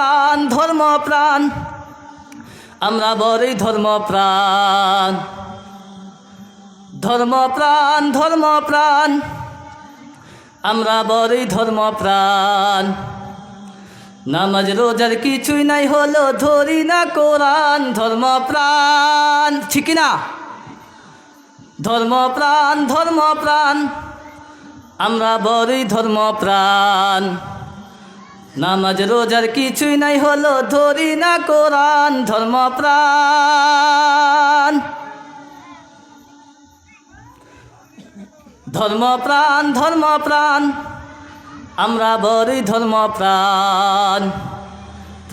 প্রাণ, ধর্ম প্রাণ। আমরা বড়ই ধর্ম প্রাণ। ধর্ম প্রাণ ধর্ম প্রাণ। আমরা বড়ই ধর্ম প্রাণ। নামাজ, রোজার কিছুই নাই হলো, ধরি না কোরআন। ধর্ম প্রাণ, ঠিক না ধর্ম প্রাণ ধর্ম প্রাণ। আমরা বড়ই ধর্ম প্রাণ। নামাজ রোজার কিছুই নাই হলো, ধরি না কোরআন ধর্ম প্রাণ ধর্ম প্রাণ ধর্ম প্রাণ আমরা বড়ই ধর্ম প্রাণ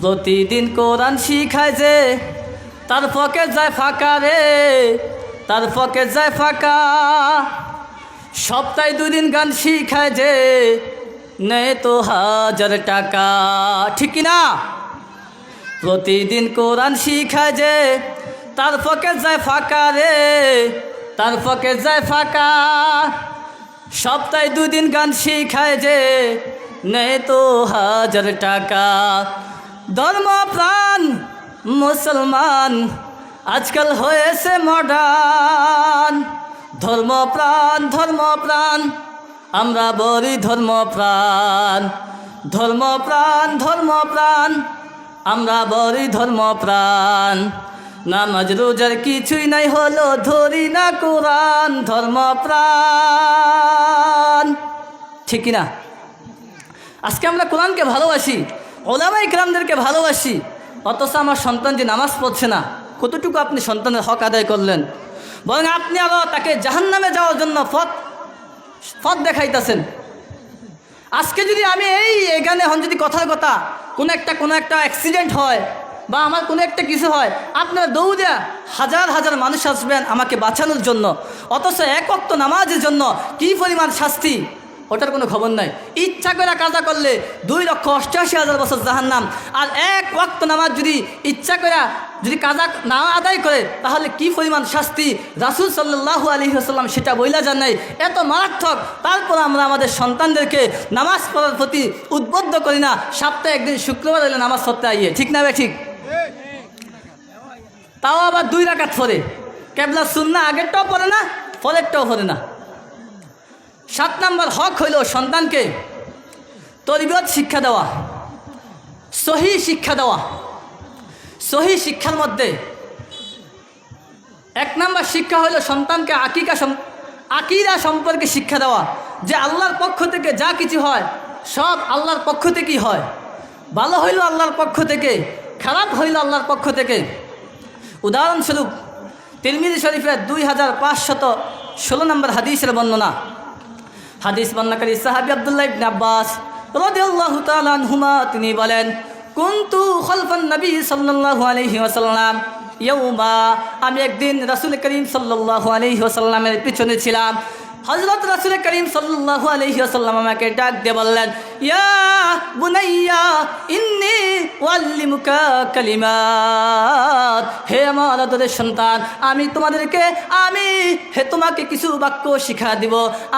প্রতিদিন কোরআন শিখায় যে, তার পকে যায় ফাঁকা রে, তার পকে যায় ফাঁকা। সপ্তাহে দুদিন গান শিখায় যে নেই তো হাজার টাকা। ঠিক না প্রতিদিন কোরআন শিখায় যে, তার পকে যায় ফাঁকা রে, তার পকে যায় ফাঁকা। সপ্তাহে দুদিন গান শিখায় যে নেই তো হাজার টাকা। ধর্ম প্রাণ মুসলমান, আজকাল হয়েছে মডার্ন ধর্ম প্রাণ ধর্ম প্রাণ আমরা বলি ধর্ম প্রাণ ধর্ম প্রাণ ধর্ম প্রাণ। আমরা বলি ধর্ম প্রাণ। নামাজ, রোজার কিছুই নাই হলো, ধরি না কোরআন, ধর্ম প্রাণ। ঠিক না আজকে আমরা কোরআনকে ভালোবাসি ওলামাই গ্রামদেরকে ভালোবাসি, অথচ আমার সন্তান যে নামাজ পড়ছে না, কতটুকু আপনি সন্তানের হক আদায় করলেন? বরং আপনি আরও তাকে জাহান্নামে যাওয়ার জন্য পথ পথ দেখাইতেছেন। আজকে যদি আমি এই এখানে হন যদি কথার কথা, কোনো একটা কোনো একটা অ্যাক্সিডেন্ট হয় বা আমার কোনো একটা কিছু হয়, আপনারা দৌড়া হাজার হাজার মানুষ আসবেন আমাকে বাঁচানোর জন্য। অথচ এক অক্ত নামাজের জন্য কী পরিমাণ শাস্তি? ওটার কোনো খবর নাই। ইচ্ছা করে কাজা করলে দুই লক্ষ অষ্টআশি হাজার বছর জাহান্নাম। আর এক ওয়াক্ত নামাজ যদি ইচ্ছা করে যদি কাজা না আদায় করে, তাহলে কি পরিমাণ শাস্তি? রাসুল সাল্লাহ আলী আসাল্লাম সেটা বইলা যান নাই। এত মারাত্মক। তারপর আমরা আমাদের সন্তানদেরকে নামাজ পড়ার প্রতি উদ্বুদ্ধ করি না। সপ্তাহে একদিন শুক্রবার এলে নামাজ পড়তে আইয়ে। ঠিক না ঠিক? তাও আবার দুই রাকাত পরে কেবলা শুননা আগেরটাও পড়ে না, পরেরটাও পড়ে না। সাত নম্বর হক হইল সন্তানকে তরিবত শিক্ষা দেওয়া, সহি শিক্ষা দেওয়া। সহি শিক্ষার মধ্যে। এক নম্বর শিক্ষা হইল সন্তানকে আকিকা আকিরা সম্পর্কে শিক্ষা দেওয়া, যে আল্লাহর পক্ষ থেকে যা কিছু হয়, সব আল্লাহর পক্ষ থেকেই হয়। ভালো হইল আল্লাহর পক্ষ থেকে, খারাপ হইল আল্লাহর পক্ষ থেকে। উদাহরণস্বরূপ, তিরমিজি শরীফের দুই হাজার পাঁচশত ষোলো নম্বর হাদিসের বর্ণনা। হাদিস বর্ণাকারী সাহাবি আবদুল্লাহ আব্বাস রাদিয়াল্লাহু তাআলা তিনি বলেন কুনতু খলফান নবী সাল্লাল্লাহু আলাইহি ওয়াসাল্লাম? ইয়াউমা, আমি একদিন রাসূল করিম সাল্লাল্লাহু আলাইহি ওয়াসাল্লামের পিছনে ছিলাম। হযরত রাসূল করিম সাল্লাল্লাহু আলাইহি ওয়াসাল্লাম আমাকে ডাক দিয়ে বললেন, ইয়া বুনাইয়া, ইন্নী ওয়াল্লিমুকা কালিমাত হে আমার আদরের সন্তান, আমি তোমাদেরকে, আমি, হে তোমাকে কিছু বাক্য শিখা দিব,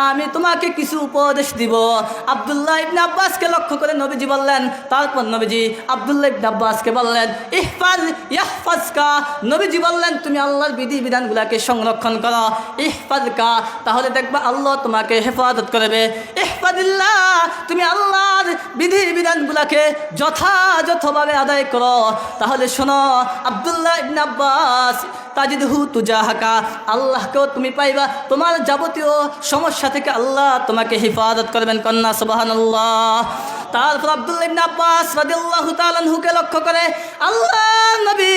আমি তোমাকে কিছু উপদেশ দিব। আব্দুল্লাহ ইবনে আব্বাসকে লক্ষ্য করে নবীজি বললেন, তারপর নবীজি আব্দুল্লাহ ইবনে আব্বাসকে বললেন, ইহফাজ, ইয়াহফাজকা। নবীজি বললেন, তুমি আল্লাহর বিধি বিধানগুলোকে সংরক্ষণ করো। ইহফাজকা, তাহলে দেখবা আল্লাহ তোমাকে হেফাজত করবে। ইহফাদিল্লাহ তুমি আল্লাহর বিধি বিধানগুলাকে যথাযথভাবে আদায় করো। তাহলে শোনো, আবদুল্লাহ ইবন আব্বাস তুজা তুজাহাকা আল্লাহকেও তুমি পাইবা। তোমার যাবতীয় সমস্যা থেকে আল্লাহ তোমাকে হিফাজত করবেন কন্যা, সুবহানাল্লাহ। তারপর ইবনে আব্বাস রাদিয়াল্লাহু তাআলা আনহুকে লক্ষ্য করে আল্লাহ নবী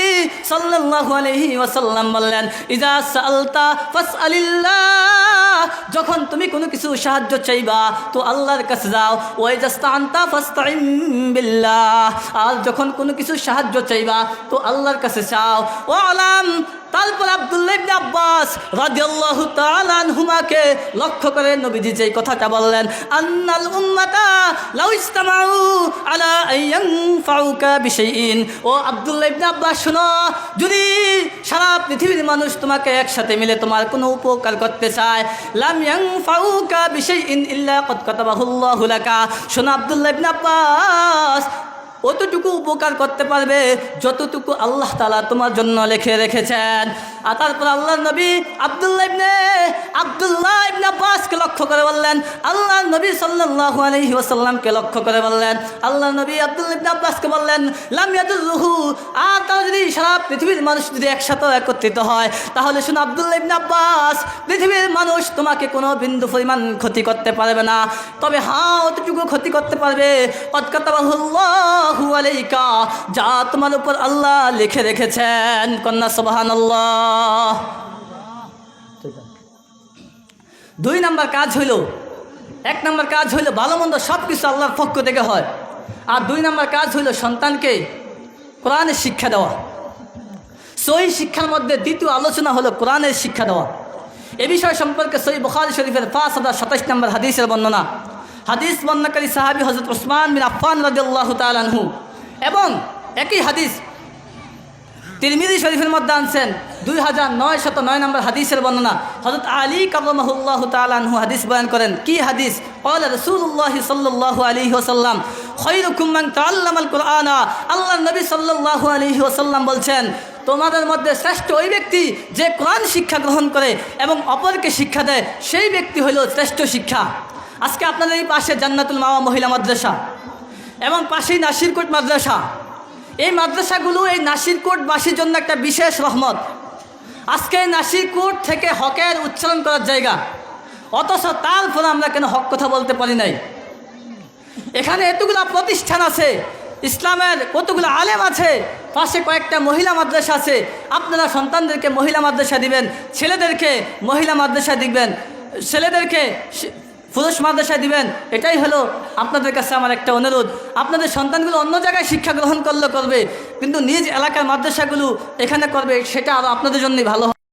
সাল্লাল্লাহু আলাইহি ওয়াসাল্লাম বললেন ইজা সালতা ফাসআলিল্লাহ। যখন তুমি কোনো কিছু সাহায্য চাইবা, তো আল্লাহর কাছে যাও ওই জাস্তান্তা ফাস্তাইন বিল্লাহ। আর যখন কোনো কিছু সাহায্য চাইবা, তো আল্লাহর কাছে চাও ও আলাম তারপর আব্দুল্লাহ ইবনে আব্বাস রাদিয়াল্লাহু তাআলা লক্ষ্য করে নবীজি যেই কথাটা বললেন, আন্নাল উম্মাতা লাউ ইসতামাউ আলা আইয়ানফাউকা বিশাইইন। ও আব্দুল্লাহ ইবনে আব্বাস, শোনো, যদি সারা পৃথিবীর মানুষ তোমাকে একসাথে মিলে তোমার কোনো উপকার করতে চায়, লাম ইয়ানফাউকা বিশাইইন ইল্লা কদ কাতাবাহুল্লাহু লাকা। শোনো, আব্দুল্লাহ ইবনে আব্বাস অতটুকু উপকার করতে পারবে, যতটুকু আল্লাহ তালা তোমার জন্য লেখে রেখেছেন। আর তারপর আল্লাহ নবী আবদুল্লাহ ইবনে আবদুল্লাহ ইবনে আব্বাসকে লক্ষ্য করে বললেন আল্লাহ নবী সাল্লাল্লাহু আলাইহি ওয়াসাল্লামকে লক্ষ্য করে বললেন আল্লাহ নবী আব্দুল্লাহ ইবনে আব্বাসকে বললেন, লাম ইয়াদুল্লুহু আর তারা যদি সারা পৃথিবীর মানুষ যদি একসাথে একত্রিত হয়, তাহলে শুনো আব্দুল্লাহ ইবনে আব্বাস, পৃথিবীর মানুষ তোমাকে কোনো বিন্দু পরিমাণ ক্ষতি করতে পারবে না। তবে হ্যাঁ অতটুকু ক্ষতি করতে পারবে। কতকাতাবাহুল্লাহু আলাইকা, যা তোমার উপর আল্লাহ লিখে রেখেছেন। কন্যা, সুবহানাল্লাহ। দুই নাম্বার কাজ হইল, এক নাম্বার কাজ হইল ভালো মন্দ সব কিছু আল্লাহর পক্ষ থেকে হয়। আর দুই নাম্বার কাজ হইল সন্তানকে কোরআনের শিক্ষা দেওয়া। সহি শিক্ষার মধ্যে দ্বিতীয় আলোচনা হলো কোরআনের শিক্ষা দেওয়া। এ বিষয় সম্পর্কে সই বুখারি শরীফের পাঁচ হাজার সাতাশ নম্বর হাদিসের বর্ণনা। হাদিস বন্যাকারী সাহাবি হজরত ওসমান বিন আফান রাজ্লাহ তালানহু এবং একই হাদিস তিরমিদি শরীফের মধ্যে আনছেন দুই হাজার নয় শত নয় নম্বর হাদিসের বর্ণনা। হজরত আলী কাবুল্লাহ তালানহু হাদিস বয়ান করেন, কি হাদিস? অল রসুল্লাহ সাল্লাহ আলী ওসাল্লাম খৈরুকুম্মান তাল্লামাল কুরআনা। আল্লাহ নবী সাল্লাহ আলী ওসাল্লাম বলছেন, তোমাদের মধ্যে শ্রেষ্ঠ ওই ব্যক্তি যে কোরআন শিক্ষা গ্রহণ করে এবং অপরকে শিক্ষা দেয়, সেই ব্যক্তি হইল শ্রেষ্ঠ শিক্ষা। আজকে আপনাদের এই পাশে জান্নাতুল মাওয়া মহিলা মাদ্রাসা এবং পাশেই নাসিরকোট মাদ্রাসা। এই মাদ্রাসাগুলো এই নাসিরকোটবাসীর জন্য একটা বিশেষ রহমত। আজকে নাসিরকোট থেকে হকের উচ্চারণ করার জায়গা। অথচ তারপরে আমরা কেন হক কথা বলতে পারি নাই? এখানে এতগুলো প্রতিষ্ঠান আছে, ইসলামের কতগুলো আলেম আছে, পাশে কয়েকটা মহিলা মাদ্রাসা আছে। আপনারা সন্তানদেরকে মহিলা মাদ্রাসা দিবেন, ছেলেদেরকে মহিলা মাদ্রাসা দিবেন, ছেলেদেরকে পুরুষ মাদ্রাসায় দিবেন, এটাই হলো আপনাদের কাছে আমার একটা অনুরোধ। আপনাদের সন্তানগুলো অন্য জায়গায় শিক্ষা গ্রহণ করলে করবে, কিন্তু নিজ এলাকার মাদ্রাসাগুলো এখানে করবে, সেটা আরও আপনাদের জন্যই ভালো